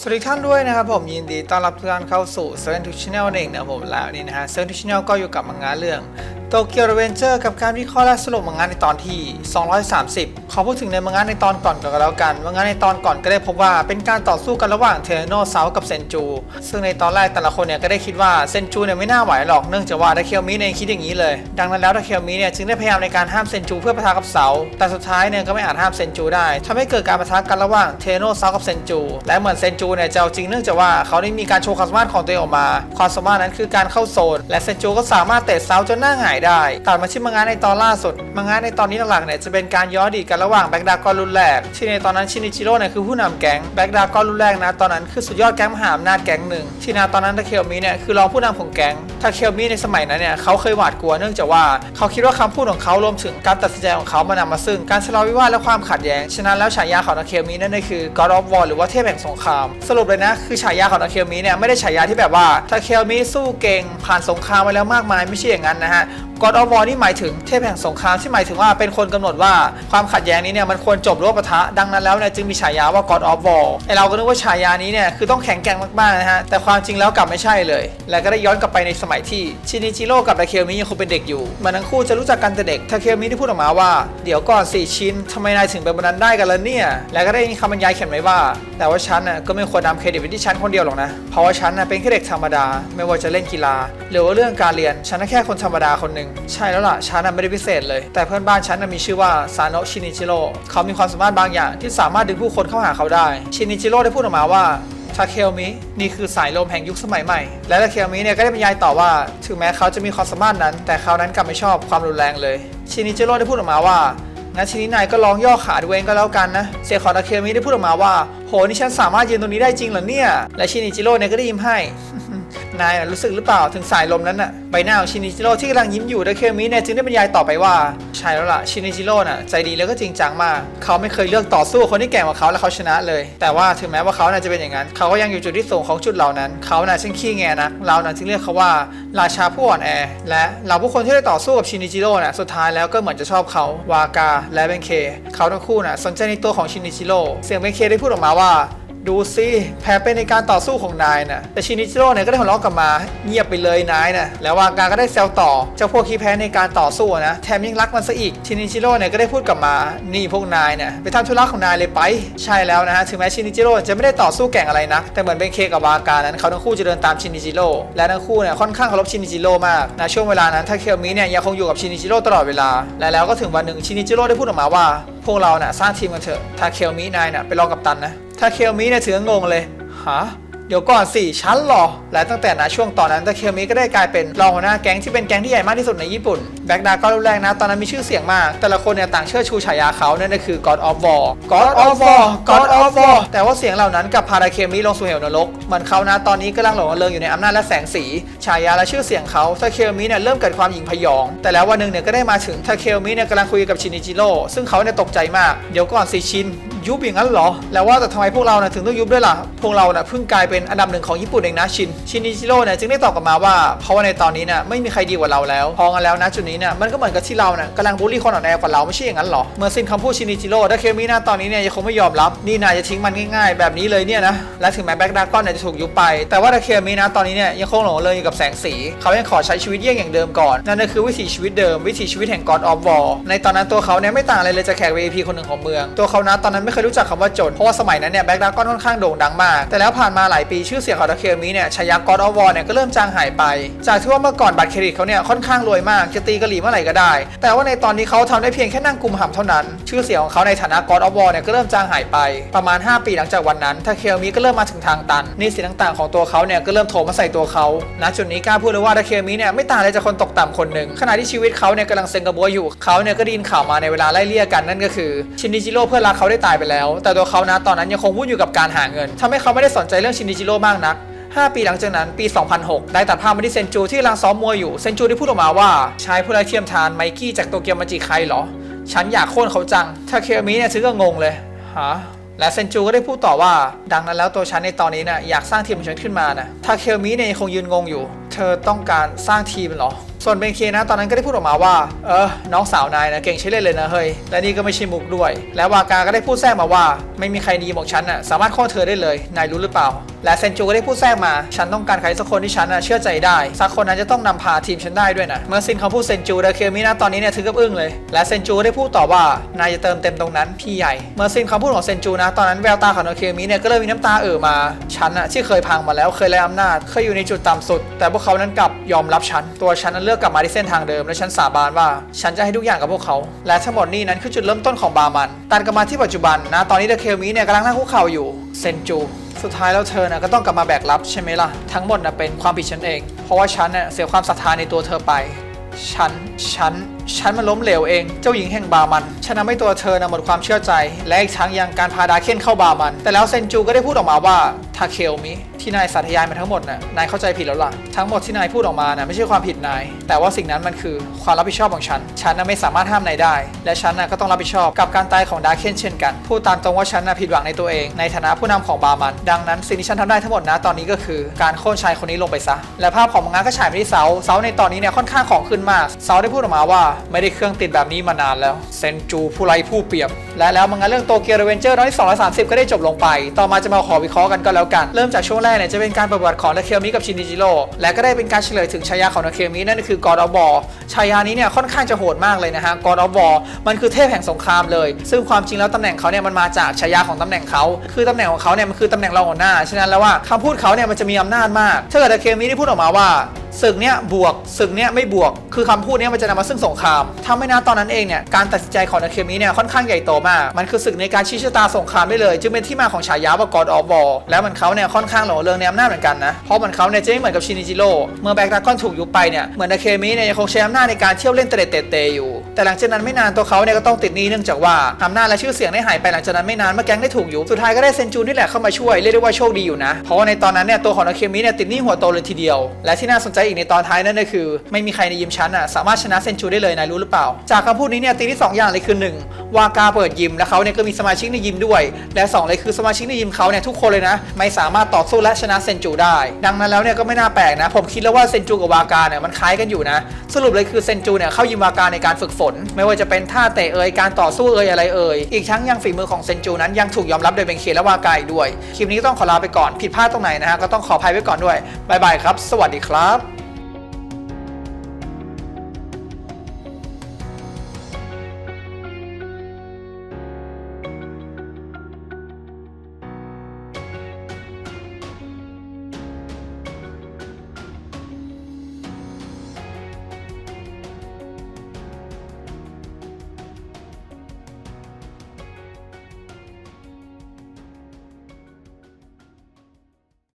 สวัสดีท่านด้วยนะครับผมยินดีต้อนรับทุกท่านเข้าสู่เซ e นทูช n แนลเองนะผมแล้วนี่นะฮะเซ e นทูช n แนลก็อยู่กับมังงะเรื่องโตเกียว r เวนเจอร์กับการวิเคราะห์และสรุปมังงะในตอนที่ 230 ขอพูดถึงในมังงะในตอนก่อนก่อนก็แล้วกัน มังงะในตอนก่อนก็ได้พบว่าเป็นการต่อสู้กันระหว่างเทโนเซากับเซนจู ซึ่งในตอนแรกแต่ละคนเนี่ยก็ได้คิดว่าเซนจูเนี่ยไม่น่าไหวหรอก เนื่องจากว่าทาเคลมิเนี่ยคิดอย่างนี้เลย ดังนั้นแล้วทาเคลมิเนี่ยจึงได้พยายามในการห้ามเซนจูเพื่อประทะกับเสาแต่สุดท้ายเนี่ยก็ไม่อาจห้ามเซนจูได้ทำให้เกิดการประทะกันระหว่างเทโนเซากับเซนจู และเหมือนเซนจูเนี่ยจะเอาจริงเนื่องจากว่าเขาได้มีการโชว์ความสามารถของตัวเองออกมา ความสามารถนั้นคือการเข้าโซน และเซนจูก็สามารถเตะเสาจนหน้าหายได้ตัดมาที่มังงะในตอนล่าสุด มังงะในตอนนี้หลักๆเนี่ยจะเป็นการย้อนอดีตกันระหว่างแบ็กดากอนรุ่นแรกที่ในตอนนั้นชินิจิโร่เนี่ยคือผู้นำแก๊งแบ็กดากอนรุ่นแรกนะตอนนั้นคือสุดยอดแก๊งมหาอำนาจแก๊งหนึ่งที่นาตอนนั้นทาเคลมิเนี่ยคือรองผู้นำของแก๊งทาเคลมิในสมัยนั้นเนี่ยเขาเคยหวาดกลัวเนื่องจากว่าเขาคิดว่าคำพูดของเขารวมถึงการตัดสินใจของเขามานำมาซึ่งการทะเลาะวิวาทและความขัดแย้งฉะนั้นแล้วฉายาของทาเคลมินั่นก็คือ God of War หรือว่าเทพแห่งสงคราม สรุปเลยนะคือฉายาของทาเคลมิเนี่ยไม่ได้ฉายาที่แบบว่าทาเคลมิสู้เก่งผ่านสงครามมาแล้วมากมายไม่ใช่อย่างนั้นนะฮะ God of War นี่หมายถึงเทพแห่งสงครามที่หมายถึงว่าเป็นคนกำหนดว่าความขัดแย้งนี้เนี่ยมันควรจบหรือว่าปะทะดังนั้นแล้วเนี่ยจึงมีฉายาว่า God of War ไอเราก็นึกว่าฉายานี้เนี่ยคือต้องแข็งแกร่งมากๆนะฮะแต่ความจริงแล้วกลับไม่ใช่เลย และก็ได้ย้อนกลับไปในสมัยที่ชินิจิโร่กับทาเคลมิยังคงเป็นเด็กอยู่มันทั้งคู่จะรู้จักกันแต่เด็กทาเคลมิได้พูดออกมาว่าเดี๋ยวก่อนสี่ชิ้นทำไมนายถึงเป็นบนนั้นได้กันล่ะเนี่ยและก็ได้มีคำบรรยายเขียนไว้ว่า แต่ว่าฉันน่ะก็ไม่ควรนำเครดิตไปที่ฉันคนเดียวหรอกนะเพราะว่าฉันน่ะเป็นแค่เด็กธรรมดา ไม่ว่าจะเล่นกีฬา หรือว่าเรื่องการเรียนฉันน่ะแค่คนธรรมดาคนหนึ่งใช่แล้วล่ะฉันน่ะไม่ได้พิเศษเลย แต่เพื่อนบ้านฉันน่ะมีชื่อว่าซาโนะชินิจิโร่เขามีความสามารถบางอย่างที่สามารถดึงผู้คนเข้าหาเขาได้ ชินิจิโร่ได้พูดออกมาว่าทาเคลมินี่คือสายลมแห่งยุคสมัยใหม่ และทาเคลมิเนี่ยก็ได้บรรยายต่อว่า ถึงแม้เขาจะมีความสามารถนั้น แต่เขานั้นกลับไม่ชอบความรุนแรงเลย ชินิจิโร่ได้พูดออกมาว่างั้นทีนี้นายก็ลองย่อขาดูเองก็แล้วกันนะ เสียงของทาเคลมิได้พูดออกมาว่า โหนี่ฉันสามารถยืนตรงนี้ได้จริงเหรอเนี่ย และชินิจิโร่เนี่ยก็ได้ยิ้มให้ นายนะรู้สึกหรือเปล่าถึงสายลมนั้นน่ะใบหน้าของชินิจิโร่ที่กำลังยิ้มอยู่ทาเคมิเนี่ยจึงได้บรรยายต่อไปว่า ใช่แล้วล่ะชินิจิโร่น่ะใจดีแล้วก็จริงจังมาก เขาไม่เคยเลือกต่อสู้คนที่แก่กว่าเขาและเขาชนะเลย แต่ว่าถึงแม้ว่าเขาน่าจะเป็นอย่างนั้น เขาก็ยังอยู่จุดที่สูงของจุดเหล่านั้น เขาน่ะช่างขี้แงนะเราน่ะจึงเรียกเขาว่าราชาผู้อ่อนแอ และเหล่าผู้คนที่ได้ต่อสู้กับชินิจิโร่น่ะสุดท้ายแล้วก็เหมือนจะชอบเขาวากาและเบนเค เขาทั้งคู่น่ะสนใจในตัวของชินิจิโร่เสียงเบนเคได้พูดออกมาว่า ดูสิแพ้ไปในการต่อสู้ของนายนะแต่ชินิจิโร่เนี่ยก็ได้หัวเราะกลับมา เงียบไปเลยนายนะแล้ววากาก็ได้แซวต่อเจ้าพวกขี้แพ้ในการต่อสู้นะแถมยังรักมันซะอีกชินิจิโร่เนี่ยก็ได้พูดกลับมา นี่พวกนายเนี่ยไปทำธุระของนายเลยไป ใช่แล้วนะฮะถึงแม้ชินิจิโร่จะไม่ได้ต่อสู้แก่งอะไรนะแต่เหมือนเป็นเคกับวากานั้นเขาทั้งคู่จะเดินตามชินิจิโร่และทั้งคู่เนี่ยค่อนข้างเคารพชินิจิโร่มากในะช่วงเวลานั้นถ้าเคมิเนี่ยยังคงอยู่กับชินิจิโร่ตลอดเวลาและแล้วก็ถึงวันหนึ่งชินิจิโร่ได้พูดออกมาว่า พวกเราน่ะสร้างทีมกันเถอะถ้าเคมินายน่ะไปรองกับตันนะ ถ้าเคลมิเนี่ยถืองงเลยฮะเดี๋ยวก่อนสิฉันเหรอ และตั้งแต่นะช่วงตอนนั้นตาเคลมิก็ได้กลายเป็นรองหัวหน้าแก๊งที่เป็นแก๊งที่ใหญ่มากที่สุดในญี่ปุ่นแบ็กดาก็รุ่นแรกนะ ตอนนั้นมีชื่อเสียงมาก แต่ละคนเนี่ยต่างเชิดชูฉายาเขานั่นก็คือ God of War God of War God of War แต่ว่าเสียงเหล่านั้นกับพาราเคลมิลงสู่เหวนรกเหมือนเขานะตอนนี้กำลังหลงระเริงอยู่ในอำนาจและแสงสีฉายาและชื่อเสียงเขาตาเคลมิเนี่ยเริ่มเกิดความหยิ่งพยอง แต่แล้ววันหนึ่งเนี่ยก็ได้มาถึงทาเคลมิเนี่ยกำลังคุยกับชินิจิโร่ซึ่งเขาเนี่ยตกใจมากเดี๋ยวก่อนสิชิน ยุบอย่างนั้นเหรอ แล้วว่าแต่ทำไมพวกเรานะถึงต้องยุบด้วยล่ะ พวกเรานะเพิ่งกลายเป็นอันดับหนึ่งของญี่ปุ่นเองนะชิน ชินิจิโร่เนี่ยจึงได้ตอบกลับมาว่าเพราะว่าในตอนนี้นะไม่มีใครดีกว่าเราแล้ว พอกันแล้วนะจุดนี้เนี่ยมันก็เหมือนกับที่เรานะกำลังบูลลี่คนอ่อนแอกว่าเราไม่ใช่อย่างนั้นเหรอ เมื่อสิ้นคำพูดชินิจิโร่ถ้าเคมินะตอนนี้เนี่ยยังคงไม่ยอมรับนี่นายจะทิ้งมันง่ายๆ แบบนี้เลยเนี่ยนะและถึงแม้แบ็กดากอนเนี่ยจะถูกยุบไป แต่ว่าถ้าเคมินะตอนนี้เนี่ยยังคงหลงเริงอยู่กับแสงสีเขายังขอใช้ชีวิตเยี่ยงอย่างเดิมก่อนนั่นก็คือวิถีชีวิตเดิมวิถีชีวิตแห่ง God of War ในตอนนั้นตัวเขาเนี่ยไม่ต่างอะไรเลยจากแขก VIP คนหนึ่งของเมือง ตัวเขานะตอนนั้นไม่เคยรู้จักคำว่าจน เพราะว่าสมัยนั้นเนี่ยแบ็กดากอนค่อนข้างโด่งดังมาก แต่แล้วผ่านมาหลายปีชื่อเสียงของทาเคมิเนี่ยฉายา God of War เนี่ยก็เริ่มจางหายไป จากที่ว่าเมื่อก่อนบัตรเครดิตเขาเนี่ยค่อนข้างรวยมากจะตีกะหรี่เมื่อไหร่ก็ได้ แต่ว่าในตอนนี้เขาทำได้เพียงแค่นั่งกุมหำเท่านั้น ชื่อเสียงของเขาในฐานะ God of War เนี่ยก็เริ่มจางหายไป ประมาณ 5 ปีหลังจากวันนั้นทาเคมิก็เริ่มมาถึงทางตันนี่สินต่างๆของตัวเขาเนี่ยก็เริ่มโถมมาใส่ตัวเขาณจุดนี้กล้าพูดเลยว่าทาเคมิเนี่ยไม่ต่างอะไรจากคนตกต่ำคนหนึ่งขณะที่ชีวิตเขาเนี่ยกำลังเซ็งกระบัวอยู่เขาเนี่ยก็ได้ยินข่าวมาในเวลาไล่เลี่ยกันนั่นก็คือชินิจิโร่เพื่อนรักเขาได้ตายไปแล้ว แต่ตัวเขานะตอนนั้นยังคงวุ่นอยู่กับการหาเงินทำให้เขาไม่ได้สนใจเรื่องชินิจิโร่มากนัก 5 ปีหลังจากนั้นปี 2006 ได้ตัดภาพมาที่เซนจูที่กำลังซ้อมมวยอยู่ เซนจูได้พูดออกมาว่าชายผู้ไร้เทียมทานไมกี้จากโตเกียวมาจิใครเหรอ ฉันอยากโค่นเขาจังถ้าเคมิเนี่ยซื้อก็งงเลยฮะและเซนจูก็ได้พูดต่อว่า ดังนั้นแล้วตัวฉันในตอนนี้นะ่ะอยากสร้างทีมของฉันขึ้นมานะถ้าเคมิเนี่ยยังคงยืนงงอยู่ เธอต้องการสร้างทีมเหรอ ส่วนเบนเคนะตอนนั้นก็ได้พูดออกมาว่า เออ น้องสาวนายนะเก่งใช้เล่นเลยนะเฮ้ย และนี่ก็ไม่ใช่มุกด้วย และวากาก็ได้พูดแทรกมาว่า ไม่มีใครดีบอกฉันน่ะสามารถข้อเธอได้เลย นายรู้หรือเปล่าและเซนจูก็ได้พูดแทรกมา ฉันต้องการใครสักคนที่ฉันเชื่อใจได้ สักคนนั้นจะต้องนำพาทีมฉันได้ด้วยนะ เมื่อซินเขาพูดเซนจูเดาเคมินะตอนนี้เนี่ยถึงกับอึ้งเลย และเซนจูก็ได้พูดต่อว่านายจะเติมเต็มตรงนั้นพี่ใหญ่ เมื่อซินคำพูดของเซนจูนะตอนนั้นแววตาของนาเคมิเนี่ยก็เริ่มมีน้ำตาเอ่อมา ฉันน่ะที่เคยพังมาแล้วเคยไร้อำนาจเคยอยู่ในจุดต่ำสุด แต่พวกเขานั้นกลับยอมรับฉัน ตัวฉันนั้นเลือกกลับมาที่เส้นทางเดิมและฉันสาบานว่า ฉันจะให้ทุกอย่างกับพวกเขา และทั้งหมดนี้นั้นคือจุดเริ่มต้นของบามันตัดกลับมาที่ปัจจุบันนะตอนนี้เดอะเคมิเนี่ยกำลังนั่งคุกเข่าอยู่เซนจู สุดท้ายแล้วเธอนะก็ต้องกลับมาแบกรับใช่ไหมล่ะ ทั้งหมดนะเป็นความผิดฉันเอง เพราะว่าฉันเน่ะเสียความศรัทธาในตัวเธอไป ฉัน ฉัน ฉันมันล้มเหลวเอง เจ้าหญิงแห่งบามัน ฉันทำให้ตัวเธอนะหมดความเชื่อใจ และอีกทั้งยังการพาดาเคนเข้าบามัน แต่แล้วเซนจูก็ได้พูดออกมาว่าทาเคลมิที่นายสาธยายมาทั้งหมดน่ะ นายเข้าใจผิดแล้วล่ะ ทั้งหมดที่นายพูดออกมาน่ะไม่ใช่ความผิดนาย แต่ว่าสิ่งนั้นมันคือความรับผิดชอบของฉัน ฉันน่ะไม่สามารถห้ามนายได้ และฉันน่ะก็ต้องรับผิดชอบกับการตายของดาเคนเช่นกัน พูดตามตรงว่าฉันน่ะผิดหวังในตัวเอง ในฐานะผู้นำของบามัน ดังนั้นสิ่งที่ฉันทำได้ทั้งหมดนะตอนนี้ก็คือการโค่นชายคนนี้ลงไปซะ และภาพของมังงะก็ฉายไปที่เสา เสาในตอนนี้เนี่ยค่อนข้างของขึ้นมาก เสาได้พูดออกมาว่าไม่ได้เครื่องติดแบบนี้มานานแล้ว เซนจูผู้ไร้ผู้เปรียบ และแล้วมังงะเรื่องโตเกียวเรเวนเจอร์ตอนที่230 ก็ได้จบลงไป ต่อมาจะมาขอวิเคราะห์กันก็แล้วกัน เริ่มจากช่วงแรกเนี่ยจะเป็นการประวัติของนาเคียนมิกับชินิจิโร่และก็ได้เป็นการเฉลยถึงฉายาของนาเคียนมินั่นคือกอดอบอฉายานี้เนี่ยค่อนข้างจะโหดมากเลยนะฮะกอดอบอมันคือเทพแห่งสงครามเลย ซึ่งความจริงแล้วตำแหน่งเขาเนี่ยมันมาจากฉายาของตำแหน่งเขาคือตำแหน่งของเขาเนี่ยมันคือตำแหน่งรองหัวหน้าฉะนั้นแล้วว่าคำพูดเขาเนี่ยมันจะมีอำนาจมากถ้าเกิดนาเคมิได้พูดออกมาว่า ศึกเนี้ยบวกศึกเนี้ยไม่บวก คือคำพูดเนี้ยมันจะนำมาซึ่งสงครามทำให้นะตอนนั้นเองเนี่ยการตัดสินใจของนาเคมิเนี่ยค่อนข้างใหญ่โตมาก มันคือศึกในการชี้ชะตาสงครามได้เลย จึงเป็นที่มาของฉายาว่ากอดออฟวอแล้วมันเขาเนี่ยค่อนข้างหลงเริงในอำนาจเหมือนกันนะเพราะมันเขาเนี่ยจะไม่เหมือนกับชินิจิโร่เมื่อแบกดาก้อนถูกยุบไปเนี่ยเหมือนนาเคมิเนี่ยยังคงใช้อำนาจในการเที่ยวเล่นเตะเตะเตะอยู่ แต่หลังจากนั้นไม่นานตัวเขาเนี่ยก็ต้องติดหนี้เนื่องจากว่าอำนาจและชื่อเสียงได้หายไปหลังจากนั้นไม่นานเมื่อแก๊งได้ถูกยุบสุดท้ายก็ได้เซนจูนี่แหละเข้ามาช่วยเรียกได้ว่าโชคดีอยู่นะเพราะว่าในตอนนั้นเนี่ยตัวของนาเคมิเนี่ยติดหนี้หัวโตเลยทีเดียว และที่น่าสนใจอีกในตอนท้ายนั่นก็คือ ไม่มีใครในยิมชั้นอะสามารถชนะเซนจูได้เลยนายรู้หรือเปล่า จากคำพูดนี้เนี่ยตีที่สองอย่างเลยคือหนึ่งวากาเปิดยิมและเขาเนี่ยก็มีสมาชิกในยิมด้วย และสองเลยคือสมาชิกในยิมเขาเนี่ยทุกคนเลยนะ ไม่สามารถต่อสู้และชนะเซนจูได้ ดังนั้นแล้วเนี่ยก็ไม่น่าแปลกนะ ผมคิดแล้วว่าเซนจูกับวากาเนี่ยมันคล้ายกันอยู่นะ สรุปเลยคือเซนจูเนี่ยเข้ายิมวากาในการฝึกฝน ไม่ว่าจะเป็นท่าเตะเอ่ยการต่อสู้เอ่ยอะไรเอ่ยอีกทั้งยังฝีมือของเซนจูนั้นยังถูกยอมรับโดยเบนเคและวากาอีกด้วยคลิปนี้ต้องขอลาไปก่อนผิดพลาดตรงไหนนะฮะก็ต้องขออภัยไว้ก่อนด้วยบายบายครับ สวัสดีครับ